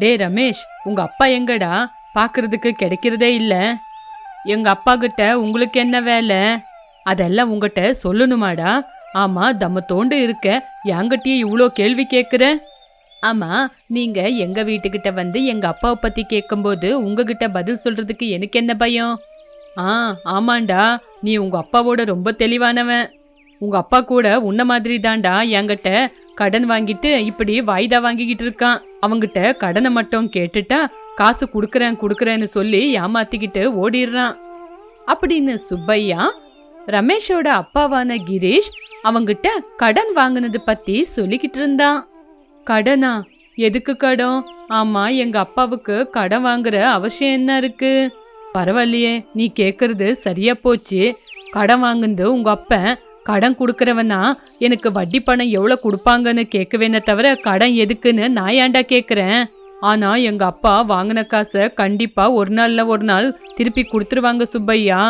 டே ரமேஷ் உங்க அப்பா எங்கடா? பார்க்கறதுக்கு கிடைக்கிறதே இல்லை. எங்க அப்பா கிட்ட உங்களுக்கு என்ன வேலை? அதெல்லாம் உங்ககிட்ட சொல்லணுமாடா? ஆமா தம்மத்தோண்டு இருக்க. என்கிட்டயே இவ்வளோ கேள்வி கேட்குற ஆமா நீங்க எங்க வீட்டுக்கிட்ட வந்து எங்க அப்பாவை பத்தி கேட்கும்போது உங்ககிட்ட பதில் சொல்றதுக்கு எனக்கு என்ன பயம்? ஆ ஆமாண்டா. நீ உங்க அப்பாவோட ரொம்ப தெளிவானவன். உங்க அப்பா கூட உன்ன மாதிரி தான்டா என்கிட்ட கடன் வாங்கிட்டு இப்படி வாய்தா வாங்கிக்கிட்டு இருக்கான். அவங்கிட்ட கடனை மட்டும் கேட்டுட்டா காசு கொடுக்குறேன் கொடுக்குறேன்னு சொல்லி ஏமாத்திக்கிட்டு ஓடிடுறான். அப்படின்னு சுப்பையா ரமேஷோட அப்பாவான கிரீஷ் அவங்கிட்ட கடன் வாங்கினது பத்தி சொல்லிக்கிட்டு இருந்தான். கடனா? எதுக்கு கடன்? ஆமா எங்க அப்பாவுக்கு கடன் வாங்குற அவசியம் என்ன இருக்கு? பரவாயில்லையே நீ கேக்குறது சரியா போச்சு. கடன் வாங்குனது உங்க அப்பன் கடன் கொடுக்குறவனா எனக்கு வட்டி பணம் எவ்வளோ கொடுப்பாங்கன்னு கேட்கவேனே தவிர கடன் எதுக்குன்னு நான் ஏன்டா கேட்குறேன்? ஆனால் எங்கள் அப்பா வாங்கின காசை கண்டிப்பாக ஒரு நாளில் ஒரு நாள் திருப்பி கொடுத்துருவாங்க சுப்பையா.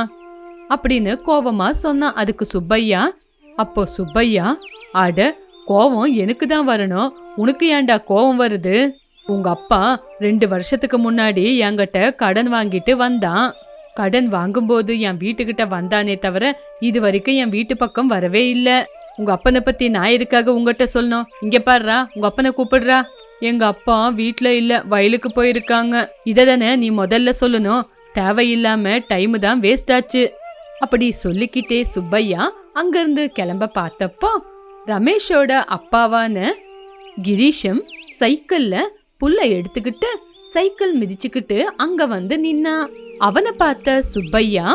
அப்படின்னு கோபமாக சொன்னான் அதுக்கு சுப்பையா? அப்போ சுப்பையா அட கோவம் எனக்கு தான் வரணும். உனக்கு ஏன்டா கோவம் வருது? உங்கள் அப்பா ரெண்டு வருஷத்துக்கு முன்னாடி என்கிட்ட கடன் வாங்கிட்டு வந்தான். கடன் வாங்கும்போது என் வீட்டுக்கிட்ட வந்தானே தவிர இது வரைக்கும் என் வீட்டு பக்கம் வரவே இல்லை. உங்க அப்பனை பத்தி நான் எதுக்காக உங்ககிட்ட சொல்லணும்? இங்க பாடுறா உங்க அப்பனை கூப்பிடுறா. எங்க அப்பா வீட்ல இல்ல வயலுக்கு போயிருக்காங்க. இதை தானே நீ முதல்ல சொல்லணும். தேவையில்லாம டைம் தான் வேஸ்ட் ஆச்சு. அப்படி சொல்லிக்கிட்டே சுப்பையா அங்கிருந்து கிளம்ப பார்த்தப்போ ரமேஷோட அப்பாவான கிரீஷம் சைக்கிள்ல புல்ல எடுத்துக்கிட்டு சைக்கிள் மிதிச்சுக்கிட்டு அங்க வந்து நின்னா. அவனை பார்த்த சுப்பையா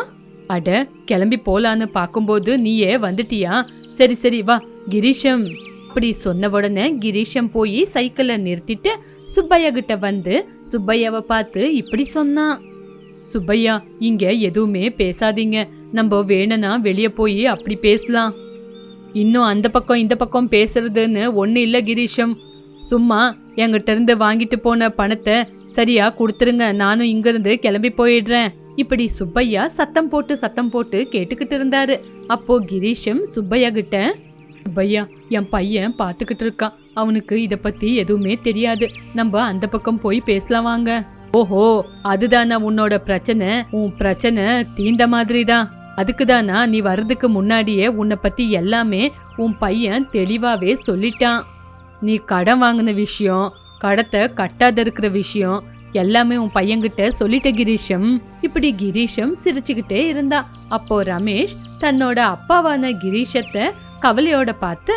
அட கிளம்பி போலான்னு பார்க்கும்போது நீயே வந்துட்டியா? சரி சரி வா கிரீஷம். அப்படி சொன்ன உடனே கிரீஷம் போய் சைக்கிளை நிறுத்திட்டு சுப்பையா கிட்ட வந்து சுப்பையாவை பார்த்து இப்படி சொன்னான் சுப்பையா இங்க எதுவுமே பேசாதீங்க. நம்ம வேணும்னா வெளியே போய் அப்படி பேசலாம். இன்னும் அந்த பக்கம் இந்த பக்கம் பேசுறதுன்னு ஒன்றும் இல்லை கிரீஷம். சும்மா என்கிட்ட இருந்து வாங்கிட்டு போன பணத்தை சரியா கொடுத்துருங்க நானும் இங்கிருந்து கிளம்பி போயிடுறேன். இப்படி சுப்பையா சத்தம் போட்டு சத்தம் போட்டு கேட்டுக்கிட்டு இருந்தாரு. அப்போ கிரீஷும் சுப்பையா கிட்ட சுப்பையா என் பையன் பார்த்துக்கிட்டு இருக்கான். அவனுக்கு இதை பத்தி எதுவுமே தெரியாது. நம்ம அந்த பக்கம் போய் பேசலாம் வாங்க. ஓஹோ அதுதானா உன்னோட பிரச்சனை? உன் பிரச்சனை தீந்த மாதிரி தான் அதுக்குதானா நீ வர்றதுக்கு முன்னாடியே உன்னை பத்தி எல்லாமே உன் பையன் தெளிவாவே சொல்லிட்டான். நீ கடன் வாங்கின விஷயம் கடத்தை கட்டாத இருக்கிற விஷயம் எல்லாமே உன் பையன்கிட்ட சொல்லிட்ட கிரீஷம். இப்படி கிரீஷம் சிரிச்சுக்கிட்டே இருந்தா. அப்போ ரமேஷ் தன்னோட அப்பாவான கிரீஷத்தை கவலையோட பார்த்து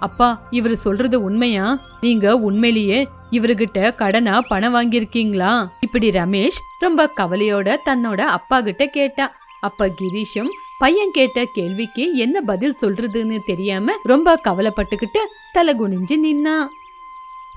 அப்பா இவர் சொல்றது உண்மையா? நீங்க உண்மையிலேயே இவர்கிட்ட கடனா பணம் வாங்கியிருக்கீங்களா? இப்படி ரமேஷ் ரொம்ப கவலையோட தன்னோட அப்பா கிட்ட கேட்டா. அப்ப கிரீஷம் பையன் கேட்ட கேள்விக்கு என்ன பதில் சொல்றதுன்னு தெரியாம ரொம்ப கவலைப்பட்டுக்கிட்டு தலை குனிஞ்சு நின்னா.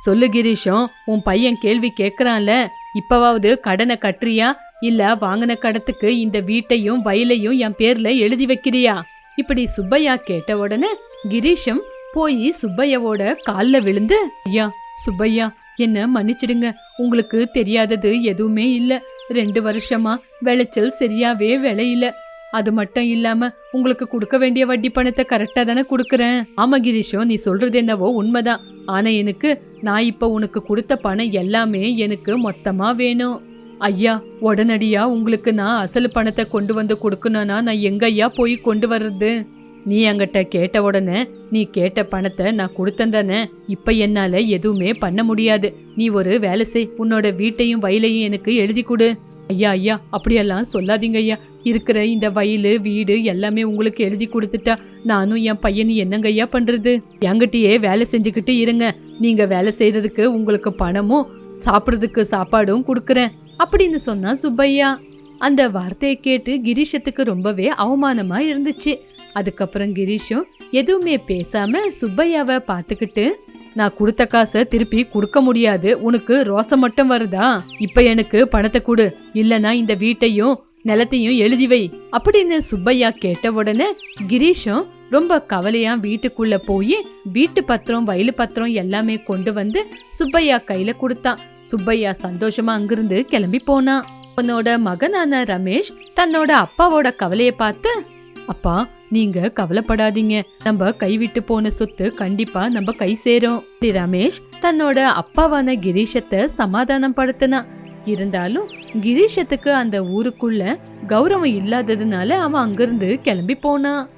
சொல்லு கிரீஷம் உன் பையன் கேள்வி கேட்குறான்ல இப்பவாவது கடனை கட்டுறியா? இல்ல வாங்கின கடத்துக்கு இந்த வீட்டையும் வயலையும் என் பேர்ல எழுதி வைக்கிறியா? இப்படி சுப்பையா கேட்ட உடனே கிரீஷம் போய் சுப்பையாவோட காலில் விழுந்து ஐயா சுப்பையா என்ன மன்னிச்சிடுங்க உங்களுக்கு தெரியாதது எதுவுமே இல்லை. ரெண்டு வருஷமா விளைச்சல் சரியாவே விளையில. அது மட்டும் இல்லாம உங்களுக்கு கொடுக்க வேண்டிய வட்டி பணத்தை கரெக்டா தானே கொடுக்குறேன். ஆமா கிரீஷம் நீ சொல்றது என்னவோ உண்மைதான். ஆனா எனக்கு நான் இப்ப உனக்கு கொடுத்த பணம் எல்லாமே எனக்கு மொத்தமா வேணும். ஐயா உடனடியா உங்களுக்கு நான் அசல் பணத்தை கொண்டு வந்து கொடுக்கணும்னா நான் எங்க ஐயா போய் கொண்டு வர்றது? நீ என்கிட்ட கேட்ட உடனே நீ கேட்ட பணத்தை நான் கொடுத்தேன் தானே இப்ப என்னால எதுவுமே பண்ண முடியாது. நீ ஒரு வேலை செய் உன்னோட வீட்டையும் வயலையும் எனக்கு எழுதி கொடு. ஐயா ஐயா அப்படியெல்லாம் சொல்லாதீங்க ஐயா. இருக்கிற இந்த வயல் வீடு எல்லாமே உங்களுக்கு எழுதி கொடுத்துட்டா நானும் என் பையனும் என்னங்க ஐயா பண்றது? என்கிட்டயே வேலை செஞ்சுக்கிட்டு இருங்க. நீங்க வேலை செய்யறதுக்கு உங்களுக்கு பணமும் சாப்பிட்றதுக்கு சாப்பாடும் கொடுக்குறேன். அப்படின்னு சொன்னா சுப்பையா அந்த வார்த்தையை கேட்டு கிரீஷத்துக்கு ரொம்பவே அவமானமா இருந்துச்சு. அதுக்கப்புறம் கிரீஷும் எதுவுமே பேசாம சுப்பையாவை பார்த்துக்கிட்டு நான் கொடுத்த காசை திருப்பி கொடுக்க முடியாது. உனக்கு ரோசம் மட்டும் வருதா? இப்ப எனக்கு பணத்தை கொடு. இல்லனா இந்த வீட்டையும் நிலத்தையும் எழுதி வை. அப்படின்னு சுப்பையா கேட்ட உடனே கிரீஷும் ரொம்ப கவலையா வீட்டுக்குள்ள போய் வீட்டு பத்திரம் வயலு பத்திரம் எல்லாமே கொண்டு வந்து சுப்பையா கையில கொடுத்தான் சுப்பையா சந்தோஷமா அங்கிருந்து கிளம்பி போனான் உன்னோட மகனான ரமேஷ் தன்னோட அப்பாவோட கவலையை பார்த்து அப்பா நீங்க கவலைப்படாதீங்க. நம்ம கைவிட்டு போன சொத்து கண்டிப்பா நம்ம கை சேரும். இப்படி ரமேஷ் தன்னோட அப்பாவான கிரீஷத்தை சமாதானம் படுத்தினான் இருந்தாலும் கிரீஷத்துக்கு அந்த ஊருக்குள்ள கௌரவம் இல்லாததுனால அவன் அங்கிருந்து கிளம்பி போனான்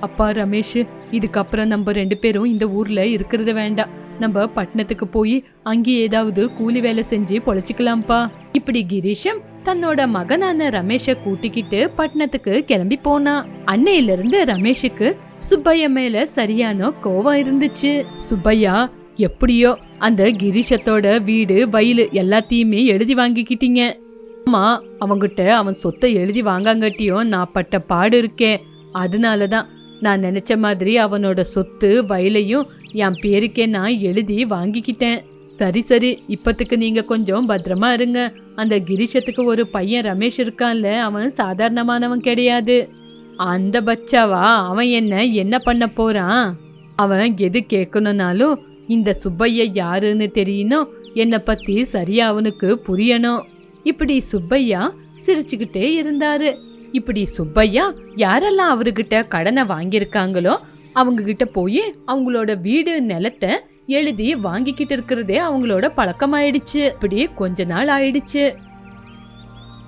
அப்பா ரமேஷ் இதுக்கப்புறம் நம்ம ரெண்டு பேரும் இந்த ஊர்ல இருக்கிறது வேண்டாம். நம்ம பட்டணத்துக்கு போய் அங்கே ஏதாவது கூலி வேலை செஞ்சு பொழைச்சிக்கலாம்ப்பா. இப்படி கிரீஷம் தன்னோட மகனான ரமேஷ கூட்டிக்கிட்டு பட்டணத்துக்கு கிளம்பி போனான் அன்னையில இருந்து ரமேஷுக்கு சுப்பையா மேல சரியான கோவம் இருந்துச்சு. சுப்பையா எப்படியோ அந்த கிரீஷத்தோட வீடு வயலு எல்லாத்தையுமே எழுதி வாங்கிக்கிட்டீங்க. ஆமா அவங்கிட்ட அவன் சொத்தை எழுதி வாங்காங்கட்டியும் நான் பட்ட பாடு இருக்கேன் அதனாலதான் நான் நினைச்ச மாதிரி அவனோட சொத்து வயலையும் என் பேருக்கே நான் எழுதி வாங்கிக்கிட்டேன். சரி சரி. இப்பத்துக்கு நீங்க கொஞ்சம் பத்திரமா இருங்க. அந்த கிரிஷத்துக்கு ஒரு பையன் ரமேஷ் இருக்கான்ல அவன் சாதாரணமானவன் கிடையாது. அந்த பச்சாவா? அவன் என்ன என்ன பண்ண போறான்? அவன் எது கேட்கணும்னாலும் இந்த சுப்பையா யாருன்னு தெரியணும். என்னை பத்தி சரியா அவனுக்கு புரியணும். இப்படி சுப்பையா சிரிச்சுக்கிட்டே இருந்தாரு. இப்படி சுப்பையா யாரெல்லாம் அவர்கிட்ட கடனை வாங்கியிருக்காங்களோ அவங்க கிட்ட போய் அவங்களோட வீடு நிலத்தை எழுதி வாங்கிக்கிட்டு இருக்கிறதே அவங்களோட பழக்கமாயிடுச்சு. இப்படி கொஞ்ச நாள் ஆயிடுச்சு.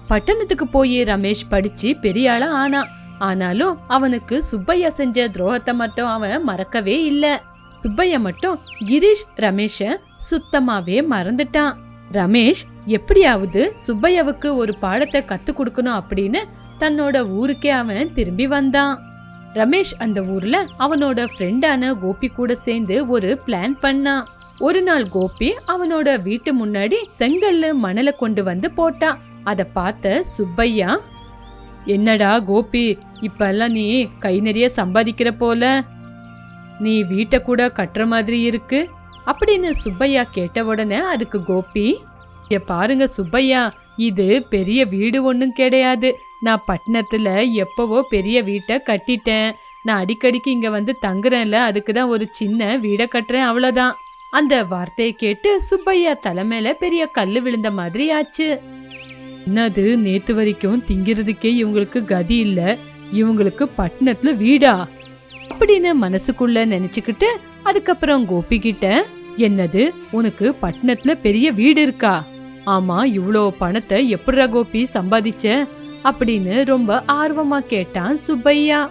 பட்டணத்துக்கு போய் ரமேஷ் படிச்சு பெரிய ஆளா ஆனான் ஆனாலும் அவனுக்கு சுப்பையா செஞ்ச துரோகத்தை மட்டும் அவன் மறக்கவே இல்ல. சுப்பையா மட்டும் கிரீஷ் ரமேஷ சுத்தமாவே மறந்துட்டான். ரமேஷ் எப்படியாவது சுப்பையாவுக்கு ஒரு பாடத்தை கத்து கொடுக்கணும் அப்படின்னு தன்னோட ஊருக்கே அவன் திரும்பி வந்தான். ரமேஷ் அந்த ஊர்ல அவனோட ஃப்ரெண்டான கோபி கூட சேர்ந்து ஒரு பிளான் பண்ணான் ஒரு நாள் கோபி அவனோட வீட்டு முன்னாடி செங்கல்ல மணலை கொண்டு வந்து போட்டான் அதை பார்த்த சுப்பையா என்னடா கோபி இப்பெல்லாம் நீ கை நிறைய சம்பாதிக்கிற போல? நீ வீட்டை கூட கட்டுற மாதிரி இருக்கு? அப்படின்னு சுப்பையா கேட்ட உடனே அதுக்கு கோபி பாருங்க சுப்பையா இது பெரிய வீடு ஒன்றும் கிடையாது. நான் பட்டணத்தில் எப்போவோ பெரிய வீட்டை கட்டிட்டேன். நான் அடிக்கடிக்கு இங்கே வந்து தங்குறேன்ல அதுக்கு தான் ஒரு சின்ன வீடை கட்டுறேன் அவ்வளோதான் அந்த வார்த்தையை கேட்டு சுப்பையா தலைமையில பெரிய கல் விழுந்த மாதிரி ஆச்சு. என்னது நேத்து வரைக்கும் திங்கிறதுக்கே இவங்களுக்கு கதி இல்ல? இவங்களுக்கு பட்டணத்துல வீடா? அப்படின்னு மனசுக்குள்ள நினைச்சுக்கிட்டு அதுக்கப்புறம் கோபி கிட்ட என்னது உனக்கு பட்டணத்துல பெரிய வீடு இருக்கா? ஆமா இவ்வளோ பணத்தை எப்படிடா கோபி சம்பாதிச்ச? அப்படின்னு ரொம்ப ஆர்வமா கேட்டான் சுப்பையா.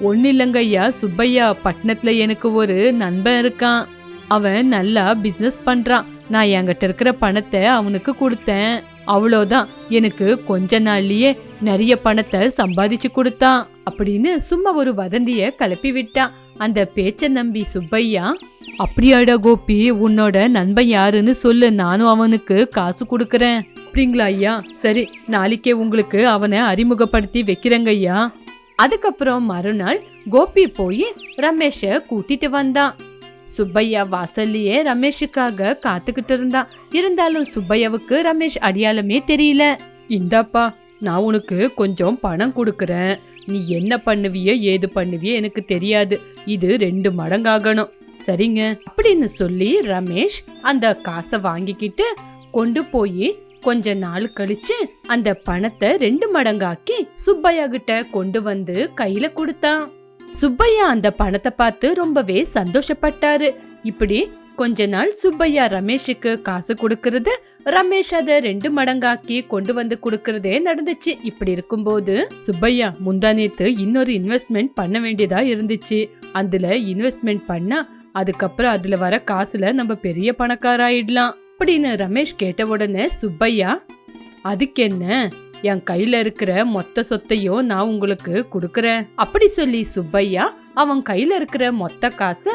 ஒன்னும் இல்லைங்கய்யா சுப்பையா பட்டணத்துல எனக்கு ஒரு நண்பன் இருக்கான். அவன் நல்லா பிசினஸ் பண்றான். நான் என்கிட்ட இருக்கிற பணத்தை அவனுக்கு கொடுத்தேன். அவ்வளோதான். எனக்கு கொஞ்ச நாள்லயே நிறைய பணத்தை சம்பாதிச்சு கொடுத்தான் அப்படின்னு சும்மா ஒரு வதந்திய கிளப்பி விட்டான். அந்த பேச்ச நம்பி சுப்பையா அப்படியாடா கோபி உன்னோட நண்பன் யாருன்னு சொல்லு. நானும் அவனுக்கு காசு கொடுக்குறேன். அப்படிங்களா ஐயா? சரி நாளைக்கே உங்களுக்கு அவனை அறிமுகப்படுத்தி வைக்கிறேங்க ஐயா. அதுக்கப்புறம் மறுநாள் கோபி போய் ரமேஷ கூட்டிட்டு வந்தான் சுப்பையா வாசல்லையே ரமேஷுக்காக காத்துக்கிட்டு இருந்தான் இருந்தாலும் சுப்பையாவுக்கு ரமேஷ் அடையாளமே தெரியல. இந்தாப்பா நான் உனக்கு கொஞ்சம் பணம் கொடுக்குறேன். நீ என்ன பண்ணுவியோ ஏது பண்ணுவியோ எனக்கு தெரியாது. இது ரெண்டு மடங்காகணும். சரிங்க. அப்படின்னு சொல்லி ரமேஷ் அந்த காசை வாங்கிக்கிட்டு கொண்டு போய் கொஞ்ச நாள் கழிச்சு அந்த பணத்தை ரெண்டு மடங்காக்கி சுப்பையா கிட்ட கொண்டு வந்து கையில கொடுத்தான். சுப்பையா அந்த பணத்தை பார்த்து ரொம்பவே சந்தோஷப்பட்டாரு. இப்படி கொஞ்ச நாள் சுப்பையா ரமேஷுக்கு காசு கொடுக்கறது ரமேஷ் அதை ரெண்டு மடங்காக்கி கொண்டு வந்து கொடுக்கறதே நடந்துச்சு. இப்படி இருக்கும்போது சுப்பையா முந்தானேத்து இன்னொரு இன்வெஸ்ட்மெண்ட் பண்ண வேண்டியதா இருந்துச்சு. அதுல இன்வெஸ்ட்மெண்ட் பண்ணா அதுக்கப்புறம் அதுல வர காசுல நம்ம பெரிய பணக்காராயிடலாம். அப்படின்னு ரமேஷ் கேட்ட உடனே சுப்பையா அதுக்கு என்ன என் கையில இருக்கிற மொத்த சொத்தையும் நான் உங்களுக்கு கொடுக்கறேன். அப்படி சொல்லி சுப்பையா அவன் கையில இருக்கிற மொத்த காசை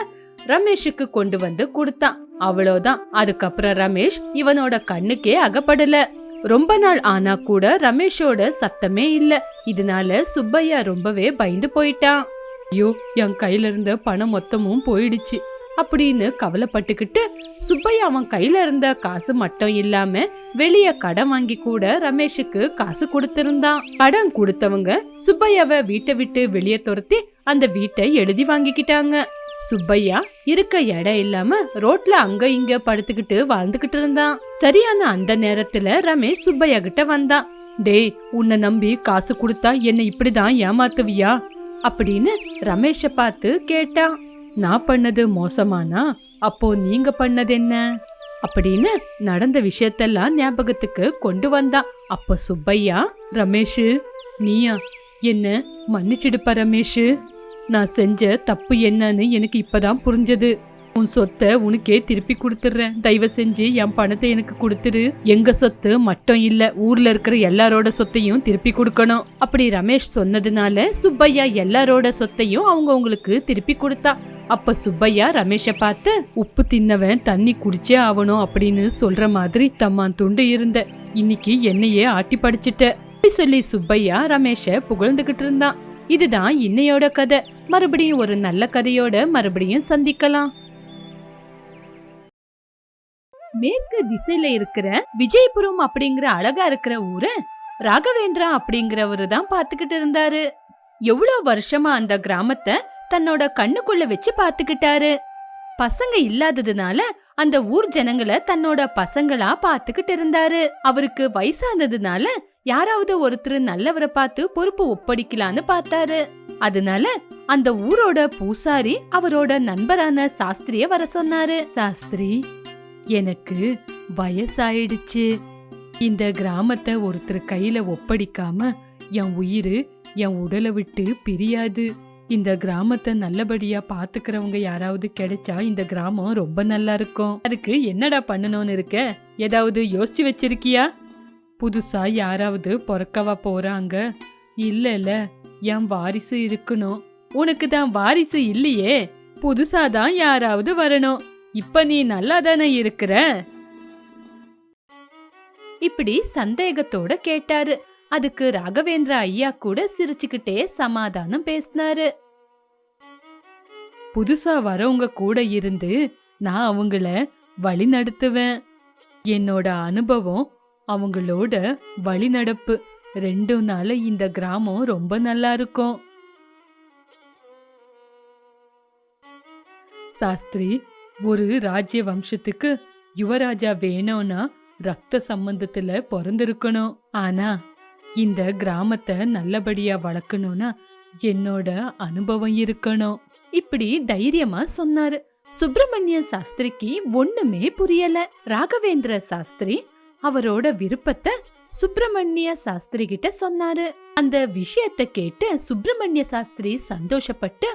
ரமேஷுக்கு கொண்டு வந்து கொடுத்தான். அவ்வளோதான். அதுக்கப்புறம் ரமேஷ் இவனோட கண்ணுக்கே அகப்படல. ரொம்ப நாள் ஆனா கூட ரமேஷோட சத்தமே இல்ல. இதனால சுப்பையா ரொம்பவே பயந்து போயிட்டான். ஐயோ என் கையில இருந்த பணம் மொத்தமும் போயிடுச்சு. அப்படின்னு கவலைப்பட்டுக்கிட்டு சுப்பையா அவன் கையில இருந்த காசு மட்டும் இல்லாம வெளிய கடன் வாங்கி கூட ரமேஷுக்கு காசு கொடுத்திருந்தான். கடன் கொடுத்தவங்க சுப்பையாவை வீட்டை விட்டு வெளியே துரத்தி அந்த வீட்டை எழுதி வாங்கிக்கிட்டாங்க. சுப்பையா இருக்க இடம் இல்லாம ரோட்ல அங்க இங்க படுத்துக்கிட்டு வாழ்ந்துகிட்டு இருந்தான். சரியான அந்த நேரத்துல ரமேஷ் சுப்பையா கிட்ட வந்தான். டேய் உன்னை நம்பி காசு கொடுத்தா என்னை இப்படிதான் ஏமாத்துவியா? அப்படின்னு ரமேஷ பார்த்து கேட்டான். நான் பண்ணது மோசமானா? அப்போ நீங்க பண்ணது என்ன அப்படின்னு நடந்த விஷயத்தெல்லாம் ஞாபகத்துக்கு கொண்டு வந்தான் அப்ப சுப்பையா ரமேஷ் நீயா என்ன மன்னிச்சிடுப்பா ரமேஷ். நான் செஞ்ச தப்பு என்னன்னு எனக்கு இப்பதான் புரிஞ்சது. உன் சொத்தை உனக்கே திருப்பி கொடுத்துடுறேன். தயவு செஞ்சு என் பணத்தை எனக்கு கொடுத்துரு எங்க சொத்து மட்டும் இல்ல ஊர்ல இருக்கிற எல்லாரோட சொத்தையும் திருப்பி கொடுக்கணும். அப்படி ரமேஷ் சொன்னதுனால சுப்பையா எல்லாரோட சொத்தையும் அவங்க உங்களுக்கு திருப்பி கொடுத்தா. அப்ப சுப்பையா ரமேஷ பார்த்து உப்பு தின்னவன் தண்ணி குடிச்சே ஆகணும் அப்படின்னு சொல்ற மாதிரி தம்மான் துண்டு இருந்த. இன்னைக்கு என்னையே ஆட்டி படிச்சிட்ட. அப்படி சொல்லி சுப்பையா ரமேஷ புகழ்ந்துகிட்டு இருந்தான். இதுதான் இன்னையோட கதை. மறுபடியும் ஒரு நல்ல கதையோட மறுபடியும் சந்திக்கலாம். மேற்கு திசையில இருக்கிற விஜயபுரம் அப்படிங்கிற அழகா இருக்கிற ஊரை ராகவேந்திரா அப்படிங்கிறவரு தான் பாத்துக்கிட்டு இருந்தாரு. எவ்வளவு வருஷமா அந்த கிராமத்தை தன்னோட கண்ணுக்குள்ள வச்சு பாத்துக்கிட்டாரு. பசங்க இல்லாததுனால அந்த ஊர் ஜனங்களை தன்னோட பசங்களா பாத்துக்கிட்டு இருந்தாரு. அவருக்கு வயசானதுனால யாராவது ஒருத்தர் நல்லவரை பார்த்து பொறுப்பு ஒப்படைக்கலான்னு பார்த்தாரு. அதனால அந்த ஊரோட பூசாரி அவரோட நண்பரான சாஸ்திரிய வர சொன்னாரு. சாஸ்திரி எனக்கு வயசாயிடுச்சு. இந்த கிராமத்தை ஒருத்தர் கையில ஒப்படைக்காம என் உயிர் என் உடலை விட்டு பிரியாது. இந்த கிராமத்தை நல்லபடியா பாத்துக்கிறவங்க யாராவது கிடைச்சா இந்த கிராமம் ரொம்ப நல்லா இருக்கும். அதுக்கு என்னடா பண்ணணும்னு இருக்க? ஏதாவது யோசிச்சு வச்சிருக்கியா? புதுசா யாராவது பொறக்கவா போறாங்க? இல்ல இல்ல. என் வாரிசு இருக்கணும். உனக்கு தான் வாரிசு இல்லையே. புதுசா தான் யாராவது வரணும். இப்ப நீ நல்லா தானே இருக்கிற? இப்படி சந்தேகத்தோட கேட்டாரு. அதுக்கு ராகவேந்திர ஐயா கூட சிரிச்சுக்கிட்டே சமாதானம் பேசினாரு. புதுசா வரவங்க கூட இருந்து நான் அவங்கள வழி நடத்துவேன். என்னோட அனுபவம் அவங்களோட வழிநடப்பு ரெண்டு நாள் இந்த கிராமம் ரொம்ப நல்லா இருக்கும். சாஸ்திரி ஒரு ராஜ்ய வம்சத்துக்கு யுவராஜா வேணும்னா ரத்த சம்பந்தத்துல பிறந்திருக்கணும். ஆனா இந்த கிராமத்தை நல்லபடியா வளர்க்கணும்னா என்னோட அனுபவம் இருக்கணும். இப்படி தைரியமா சொன்னாரு. சுப்பிரமணிய சாஸ்திரிக்கு ஒண்ணுமே புரியல. ராகவேந்திர சாஸ்திரி அவரோட விருப்பத்தை சுப்பிரமணிய சாஸ்திரி கிட்ட சொன்னாரு. அந்த விஷயத்தை கேட்டு சுப்பிரமணிய சாஸ்திரி சந்தோஷப்பட்டு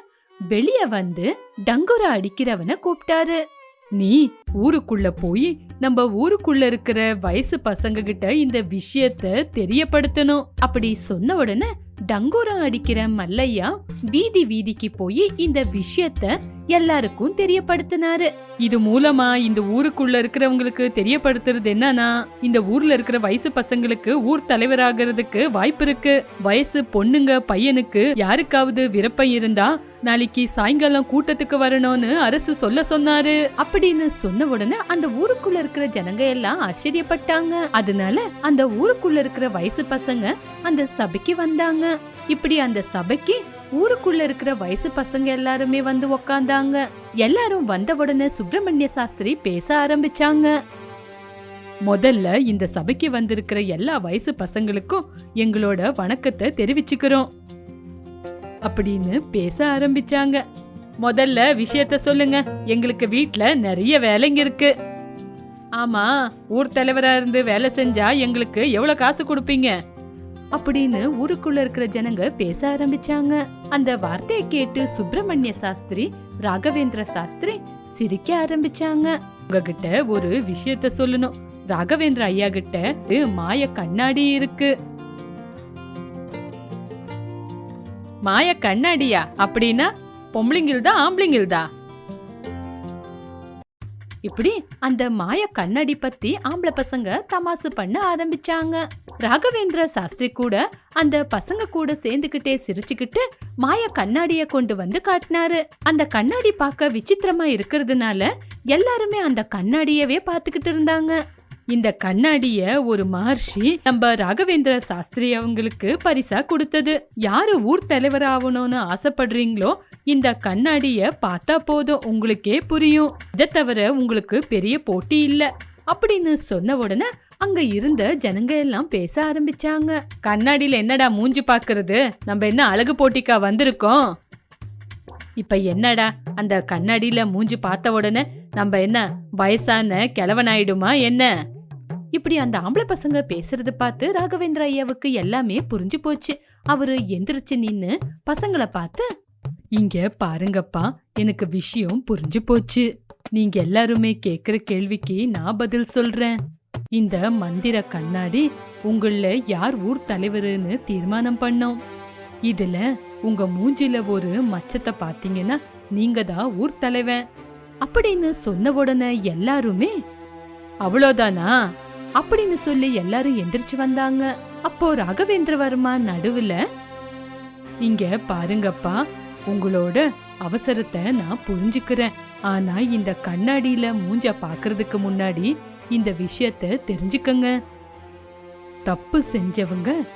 வெளிய வந்து டங்குரா அடிக்கிறவனை கூப்பிட்டாரு. நீ ஊருக்குள்ள போய் நம்ம ஊருக்குள்ள இருக்கிற வயசு பசங்க கிட்ட இந்த விஷயத்த தெரியப்படுத்தணும். அப்படி சொன்ன உடனே டங்கோரம் அடிக்கிற மல்லையா வீதி வீதிக்கு போய் இந்த விஷயத்த எல்லாருக்கும் தெரியப்படுத்தினாரு. இது மூலமா இந்த ஊருக்குள்ள இருக்கிறவங்களுக்கு தெரியப்படுத்துறது என்னன்னா இந்த ஊர்ல இருக்கிற வயசு பசங்களுக்கு ஊர் தலைவராகிறதுக்கு வாய்ப்பு இருக்கு. வயசு பொண்ணுங்க பையனுக்கு யாருக்காவது விருப்பம் இருந்தா நாளைக்கு சாயங்காலம் கூட்டத்துக்கு வரணும்னு அரசு சொல்ல சொன்னாரு. அப்படின்னு சொன்ன உடனே அந்த ஊருக்குள்ள இருக்கிற ஜனங்க எல்லாம் ஆச்சரியப்பட்டாங்க. அதனால அந்த ஊருக்குள்ள இருக்கிற வயசு பசங்க அந்த சபைக்கு வந்தாங்க. இப்படி அந்த சபைக்கு ஊருக்குள்ள இருக்கிற வயசு பசங்க எல்லாருமே வந்து உக்காந்தாங்க. எல்லாரும் வந்த உடனே சுப்பிரமணிய சாஸ்திரி பேச ஆரம்பிச்சாங்க. முதல்ல இந்த சபைக்கு வந்திருக்கிற எல்லா வயசு பசங்களுக்கும் எங்களோட வணக்கத்தை தெரிவிச்சுக்கிறோம். அப்படின்னு பேச ஆரம்பிச்சாங்க. முதல்ல விஷயத்த சொல்லுங்க. எங்களுக்கு வீட்ல நிறைய வேலைங்க இருக்கு. ஆமா ஊர் தலைவரா இருந்து வேலை செஞ்சா எங்களுக்கு எவ்வளவு காசு கொடுப்பீங்க? அப்படின்னு ஊருக்குள்ள இருக்கிற ஜனங்க பேச ஆரம்பிச்சாங்க. அந்த வார்த்தையை கேட்டு சுப்பிரமணிய சாஸ்திரி ராகவேந்திர சாஸ்திரி சிரிக்க ஆரம்பிச்சாங்க. உங்ககிட்ட ஒரு விஷயத்த சொல்லணும். ராகவேந்திர ஐயா கிட்ட மாய கண்ணாடி இருக்கு. மாய கண்ணாடியா? அப்படின்னா பொம்பளைங்கில்தா ஆம்பளைங்கில்தா இப்படி அந்த மாய கண்ணாடி பத்தி ஆம்பளை பசங்க தமாசு பண்ண ஆரம்பிச்சாங்க. ராகவேந்திர சாஸ்திரி கூட அந்த பசங்க கூட சேர்ந்துகிட்டே சிரிச்சுக்கிட்டு மாய கண்ணாடிய கொண்டு வந்து காட்டினாரு. அந்த கண்ணாடி பார்க்க விசித்திரமா இருக்கிறதுனால எல்லாருமே அந்த கண்ணாடியவே பார்த்துக்கிட்டு இருந்தாங்க. இந்த கண்ணாடிய ஒரு மகர்ஷி நம்ம ராகவேந்திர சாஸ்திரி அவங்களுக்கு பரிசா கொடுத்தது. யாரு ஊர் தலைவர் ஆகணும்னு ஆசைப்படுறீங்களோ இந்த கண்ணாடிய பார்த்தா போதும் உங்களுக்கே புரியும். இதை தவிர உங்களுக்கு பெரிய போட்டி இல்ல. அப்படின்னு சொன்ன உடனே அங்க இருந்த ஜனங்க எல்லாம் பேச ஆரம்பிச்சாங்க. கண்ணாடியில என்னடா மூஞ்சி பாக்குறது? நம்ம என்ன அழகு போட்டிக்கா வந்திருக்கோம்? இப்ப என்னடா அந்த கண்ணாடியில மூஞ்சி பார்த்த உடனே நம்ம என்ன வயசான கிழவன் ஆயிடுமா என்ன? இப்படி அந்த ஆம்பளை பசங்க பேசுறது பார்த்து ராகவேந்திர ஐயாவுக்கு எல்லாமே புரிஞ்சு போச்சு. அவரு எந்திரிச்சு நின்னு பசங்களை பார்த்து இங்க பாருங்கப்பா எனக்கு விஷயம் புரிஞ்சு போச்சு. நீங்க எல்லாருமே கேக்குற கேள்விக்கு நான் பதில் சொல்றேன். இந்த மந்திர கண்ணாடி உங்கள யார் ஊர் தலைவருன்னு தீர்மானம் பண்ணோம். இதுல உங்க மூஞ்சில ஒரு மச்சத்தை பாத்தீங்கன்னா நீங்க தான் ஊர் தலைவன். அப்படின்னு சொன்ன உடனே எல்லாருமே அவ்வளோதானா? அப்படின்னு சொல்லி எல்லாரும் எந்திரிச்சு வந்தாங்க. அப்போ ராகவேந்திரவர்மா நடுவுல இங்க பாருங்கப்பா உங்களோட அவசரத்தை நான் புரிஞ்சுக்கிறேன். ஆனா இந்த கண்ணாடியில மூஞ்ச பாக்குறதுக்கு முன்னாடி இந்த விஷயத்த தெரிஞ்சுக்கங்க. தப்பு செஞ்சவங்க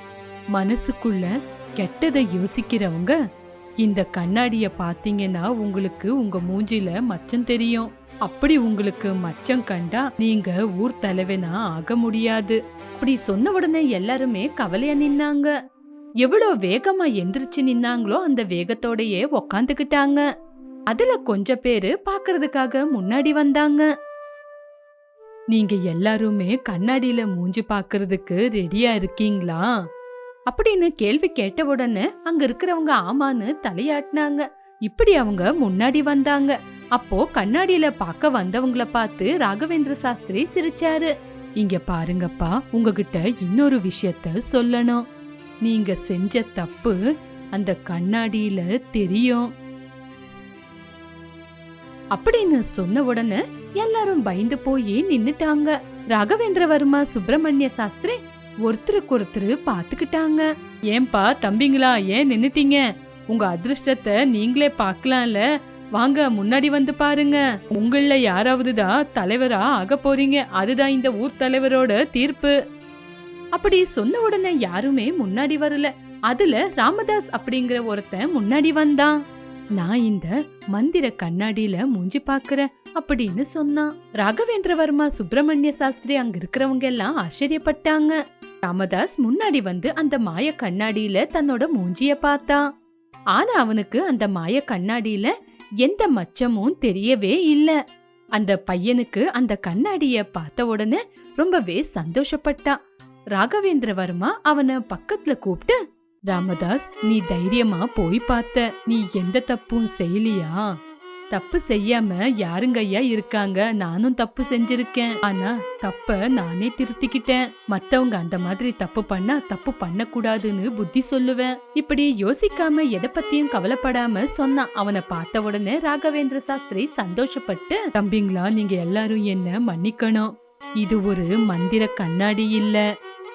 மனசுக்குள்ள கெட்டதை யோசிக்கிறவங்க இந்த கண்ணாடிய பாத்தீங்கன்னா உங்களுக்கு உங்க மூஞ்சில மச்சம் தெரியும். அப்படி உங்களுக்கு மச்சம் கண்டா நீங்க ஊர் தலைவனா ஆக முடியாது. அப்படி சொன்ன உடனே எல்லாருமே கவலையா நின்னாங்க. எவ்வளோ வேகமா எந்திரிச்சு நின்னாங்களோ அந்த வேகத்தோடயே உக்காந்துக்கிட்டாங்க. அதுல கொஞ்ச பேரு பாக்குறதுக்காக முன்னாடி வந்தாங்க. நீங்க எல்லாருமே கண்ணாடியில மூஞ்சி பாக்குறதுக்கு ரெடியா இருக்கீங்களா? அப்படின்னு கேள்வி கேட்ட உடனே அங்க இருக்கிறவங்க ஆமான்னு தலையாட்டினாங்க. இப்படி அவங்க முன்னாடி வந்தாங்க. அப்போ கண்ணாடியில பார்க்க வந்தவங்கள பார்த்து ராகவேந்திர சாஸ்திரி சிரிச்சாரு. இங்க பாருங்கப்பா உங்ககிட்ட இன்னொரு விஷயத்த சொல்லணும். நீங்க செஞ்ச தப்பு அந்த கண்ணாடியில தெரியும். அப்படின்னு சொன்ன உடனே எல்லாரும் பயந்து போய் நின்னுட்டாங்க. ராகவேந்திரவர்மா சுப்பிரமணிய சாஸ்திரி ஒருத்தருக்கு ஒருத்தர் பாத்துக்கிட்டாங்க ஏன்பா தம்பிங்களா ஏன் நின்னுட்டீங்க? உங்க அதிர்ஷ்டத்தை நீங்களே பார்க்கலாம்ல. வாங்க முன்னாடி வந்து பாருங்க. உங்கள யாராவது தான் தலைவரா ஆக போறீங்க? அதுதான் இந்த ஊர் தலைவரோட தீர்ப்பு. அப்படி சொன்ன உடனே யாருமே முன்னாடி வரல. அதுல ராமதாஸ் அப்படிங்கிற ஒருத்தன் முன்னாடி வந்தான். நான் இந்த மந்திர கண்ணாடியில மூஞ்சி பாக்குறேன் அப்படின்னு சொன்னான். ராகவேந்திரவர்மா சுப்பிரமணிய சாஸ்திரி அங்க இருக்கிறவங்க எல்லாம் ஆச்சரியப்பட்டாங்க. ராமதாஸ் முன்னாடி வந்து அந்த மாய கண்ணாடியில தன்னோட மூஞ்சிய பார்த்தான். ஆனா அவனுக்கு அந்த மாய கண்ணாடியில எந்த மச்சமும் தெரியவே இல்ல. அந்த பையனுக்கு அந்த கண்ணாடிய பார்த்த உடனே ரொம்பவே சந்தோஷப்பட்டான் ராகவேந்திரவர்மா அவனை பக்கத்துல கூப்பிட்டு ராமதாஸ் நீ தைரியமா போய் பார்த்த. நீ எந்த தப்பும் செய்யலியா? தப்பு செய்யாம யாருங்கய்யா இருக்காங்க? நானும் தப்பு செஞ்சிருக்கேன். ஆனா தப்ப நானே திருத்திக்கிட்டேன். மத்தவங்க அந்த மாதிரி தப்பு பண்ணா தப்பு பண்ணக்கூடாதுன்னு புத்தி சொல்லுவேன். இப்படி யோசிக்காம எதை பத்தியும் கவலைப்படாம சொன்னான் அவனை பார்த்த உடனே ராகவேந்திர சாஸ்திரி சந்தோஷப்பட்டு தம்பிங்களா நீங்க எல்லாரும் என்ன மன்னிக்கணும். இது ஒரு மந்திர கண்ணாடி இல்ல.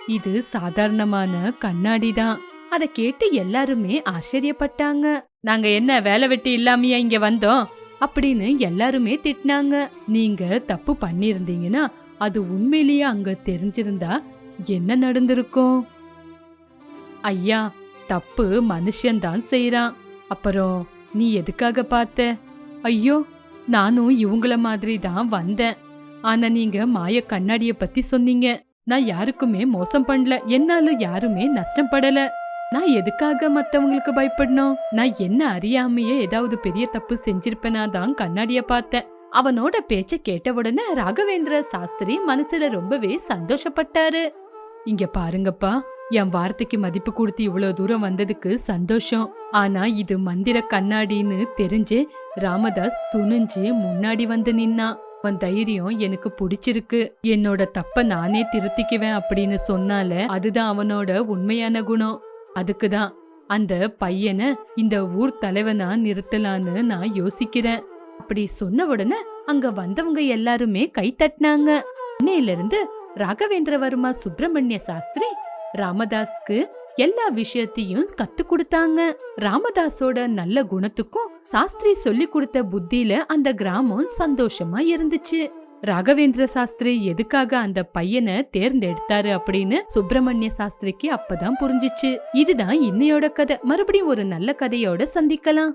இது சாதாரணமான கண்ணாடி தான். அதை கேட்டு எல்லாருமே ஆச்சரியப்பட்டாங்க. நாங்க என்ன வேலை வெட்டி இல்லாமையா இங்க வந்தோம்? அப்படின்னு எல்லாருமே திட்டினாங்க. நீங்க தப்பு பண்ணியிருந்தீங்கன்னா அது உண்மையிலேயே அங்க தெரிஞ்சிருந்தா என்ன நடந்திருக்கும்? ஐயா தப்பு மனுஷன்தான் செய்றான். அப்புறம் நீ எதுக்காக பார்த்த? ஐயோ நானும் இவங்கள மாதிரி தான் வந்தேன். ஆனா நீங்க மாய கண்ணாடிய பத்தி சொன்னீங்க. நான் யாருக்குமே மோசம் பண்ணல. என்னால யாருமே நஷ்டம் படல. நான் எதுக்காக மத்தவங்களுக்கு பயப்படணும்? நான் என்ன அறியாமையே ஏதாவது பெரிய தப்பு செஞ்சிருப்பேனா தான் கண்ணாடிய பார்த்தேன். அவனோட பேச்ச கேட்ட உடனே ராகவேந்திர சாஸ்திரி மனசுல ரொம்பவே சந்தோஷப்பட்டாரு. இங்க பாருங்கப்பா என் வார்த்தைக்கு மதிப்பு கொடுத்து இவ்வளவு தூரம் வந்ததுக்கு சந்தோஷம். ஆனா இது மந்திர கண்ணாடின்னு தெரிஞ்சு ராமதாஸ் துணிஞ்சு முன்னாடி வந்து நின்னான் அவன் தைரியம் எனக்கு பிடிச்சிருக்கு. என்னோட தப்ப நானே திருத்திக்குவேன் அப்படின்னு சொன்னால அதுதான் அவனோட உண்மையான குணம். அதுக்கு தான். அந்த பையனை இந்த ஊர் தலைவனா நிறுத்தலான்னு நான் யோசிக்கிறேன். அப்படி சொன்ன உடனே அங்க வந்தவங்க எல்லாருமே கை தட்டினாங்க. அன்னையில இருந்து ராகவேந்திரவர்மா சுப்பிரமணிய சாஸ்திரி ராமதாஸ்க்கு எல்லா விஷயத்தையும் கத்து கொடுத்தாங்க. ராமதாஸோட நல்ல குணத்துக்கும் சாஸ்திரி சொல்லி கொடுத்த புத்தியில அந்த கிராமம் சந்தோஷமா இருந்துச்சு. ராகவேந்திர சாஸ்திரி எதுக்காக அந்த பையனை தேர்ந்தெடுத்தாரு அப்படின்னு சுப்பிரமணிய சாஸ்திரிக்கு அப்பதான் புரிஞ்சிச்சு. இதுதான் இன்னையோட கதை. மறுபடியும் ஒரு நல்ல கதையோட சந்திக்கலாம்.